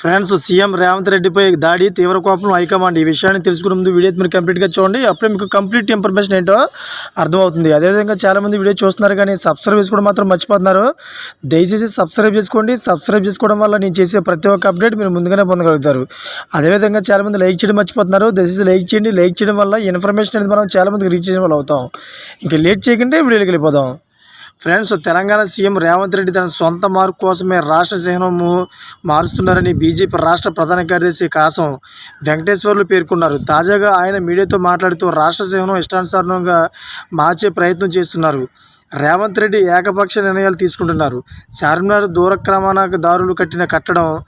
Friends CM Revanth రెడ్డిపై దాడి తీవ్ర కోపం హైకమాండ్. ఈ విషయాన్ని తెలుసుకునే ముందు వీడియో మీరు కంప్లీట్గా చూడండి. అప్పుడే మీకు కంప్లీట్ ఇన్ఫర్మేషన్ ఏంటో అర్థమవుతుంది. అదేవిధంగా చాలామంది వీడియో చూస్తున్నారు కానీ సబ్స్క్రైబ్ చేసుకోవడం మాత్రం మర్చిపోతున్నారు. దయచేసి సబ్స్క్రైబ్ చేసుకోండి. సబ్స్క్రైబ్ చేసుకోవడం వల్ల నేను చేసే ప్రతి ఒక్క అప్డేట్ మీరు ముందుగానే పొందగలుగుతారు. అదేవిధంగా చాలామంది లైక్ చేయడం మర్చిపోతున్నారు. దయచేసి లైక్ చేయండి. లైక్ చేయడం వల్ల ఇన్ఫర్మేషన్ అనేది మనం చాలామందికి రీచ్ చేసిన వాళ్ళు అవుతాం. ఇంకా లేట్ చేయకుంటే వీడియోకి వెళ్ళిపోదాం. ఫ్రెండ్స్ తెలంగాణ సీఎం రేవంత్ రెడ్డి తన సొంత మార్పు కోసమే రాష్ట్ర చిహ్నము మారుస్తున్నారని బీజేపీ రాష్ట్ర ప్రధాన కార్యదర్శి కాసం వెంకటేశ్వర్లు పేర్కొన్నారు. తాజాగా ఆయన మీడియాతో మాట్లాడుతూ రాష్ట్ర చిహ్నం ఇష్టానుసారంగా మార్చే ప్రయత్నం చేస్తున్నారు. రేవంత్ రెడ్డి ఏకపక్ష నిర్ణయాలు తీసుకుంటున్నారు. చార్మినార్ దూరక్రమణదారులు కట్టిన కట్టడం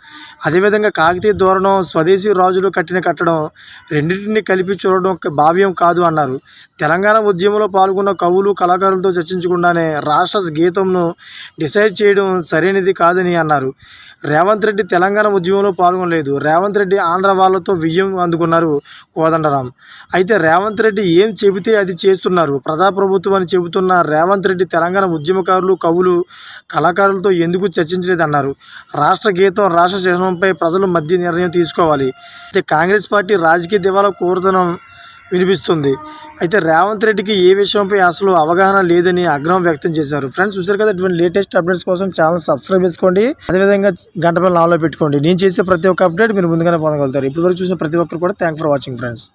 అదేవిధంగా కాకతీయ ధోరణం స్వదేశీ రాజులు కట్టిన కట్టడం రెండింటిని కలిపి చూడడం భావ్యం కాదు అన్నారు. తెలంగాణ ఉద్యమంలో పాల్గొన్న కవులు కళాకారులతో చర్చించకుండానే రాష్ట్ర గీతంను డిసైడ్ చేయడం సరైనది కాదని అన్నారు. రేవంత్ రెడ్డి తెలంగాణ ఉద్యమంలో పాల్గొనలేదు. రేవంత్ రెడ్డి ఆంధ్ర వాళ్ళతో విజయం అందుకున్నారు కోదండరాం. అయితే రేవంత్ రెడ్డి ఏం చెబితే అది చేస్తున్నారు? ప్రజాప్రభుత్వం అని చెబుతున్న రేవంత్ రెడ్డి తెలంగాణ ఉద్యమకారులు కవులు కళాకారులతో ఎందుకు చర్చించలేదన్నారు. రాష్ట్ర గీతం రాష్ట్ర చిహ్నంపై ప్రజలు మధ్య నిర్ణయం తీసుకోవాలి. అయితే కాంగ్రెస్ పార్టీ రాజకీయ దివాలా కోరుతనం వినిపిస్తుంది. అయితే రేవంత్ రెడ్డికి ఏ విషయంపై అసలు అవగాహన లేదని ఆగ్రహం వ్యక్తం చేశారు. ఫ్రెండ్స్ చూసారు కదా ఇటువంటి లేటెస్ట్ అప్డేట్స్ కోసం ఛానల్ సబ్స్క్రైబ్ చేసుకోండి. అదేవిధంగా గంట పైన నాలో పెట్టుకోండి. నేను చేసే ప్రతి ఒక్క అప్డేట్ మీరు ముందుగానే పొందగలుగుతారు. ఇప్పటివరకు చూసిన ప్రతి ఒక్కరు కూడా థ్యాంక్ ఫర్ వాచింగ్ ఫ్రెండ్స్